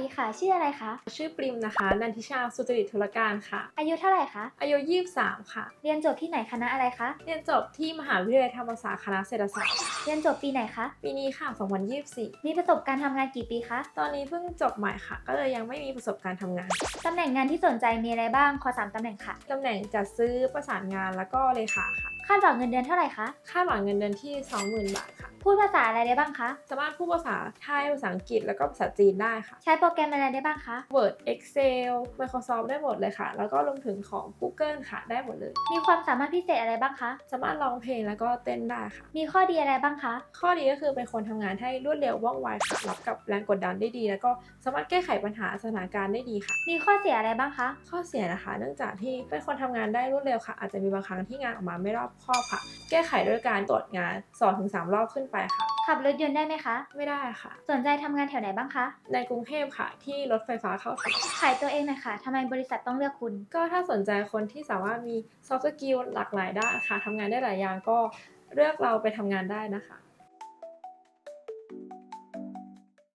ดีค่ะ ชื่ออะไรคะ ชื่อปริมนะคะ นันทิชา สุจริตธุรการค่ะ อายุเท่าไหร่คะ อายุ23 ค่ะ เรียนจบที่ไหนคณะอะไรคะ เรียนจบที่มหาวิทยาลัยธรรมศาสตร์คณะเศรษฐศาสตร์ เรียนจบปีไหนคะ ปีนี้ค่ะ 2024 มีประสบการณ์ทำงานกี่ปีคะ ตอนนี้เพิ่งจบใหม่ค่ะ ก็เลยยังไม่มีประสบการณ์ทำงาน ตำแหน่งงานที่สนใจมีอะไรบ้าง ขอสามตำแหน่งค่ะ ตำแหน่งจัดซื้อประสานงานแล้วก็เลขาค่ะ คาดหวังเงินเดือนเท่าไหร่คะ คาดหวังเงินเดือนที่ 20,000 บาทค่ะ พูดภาษาอะไรได้บ้างคะ สามารถพูดภาษาไทย ภาษาอังกฤษ แล้วก็ภาษาจีนได้ค่ะ ใช้โปรแกรมอะไรได้บ้างคะ Word Excel Microsoft ได้หมดเลยค่ะ แล้วก็รวมถึงของ Google ค่ะ ได้หมดเลย มีความสามารถพิเศษอะไรบ้างคะ สามารถร้องเพลงแล้วก็เต้นได้ค่ะ มีข้อดีอะไรบ้างคะ ข้อดีก็คือเป็นคนทำงานให้รวดเร็วว่องไวค่ะรับกับแรงกดดันได้ดี แล้วก็สามารถแก้ไขปัญหาสถานการณ์ได้ดีค่ะ มีข้อเสียอะไรบ้างคะ ข้อเสียนะคะ เนื่องจากที่เป็นคนทำงานได้รวดเร็วค่ะ อาจจะมีบางครั้งที่งานออกมาไม่รอบคอบค่ะ แก้ไขด้วยการตรวจงาน2-3รอบขึ้นไปค่ะ ขับรถยนต์ได้ไหมคะ ไม่ได้ค่ะ สนใจทำงานแถวไหนบ้างคะ ในกรุงเทพค่ะ ที่รถไฟฟ้าเข้าถึงขายตัวเองหน่อยค่ะทำไมบริษัทต้องเลือกคุณ ก็ถ้าสนใจคนที่สามารถมี soft skill หลากหลายด้านค่ะทำงานได้หลายอย่างก็เลือกเราไปทำงานได้นะคะ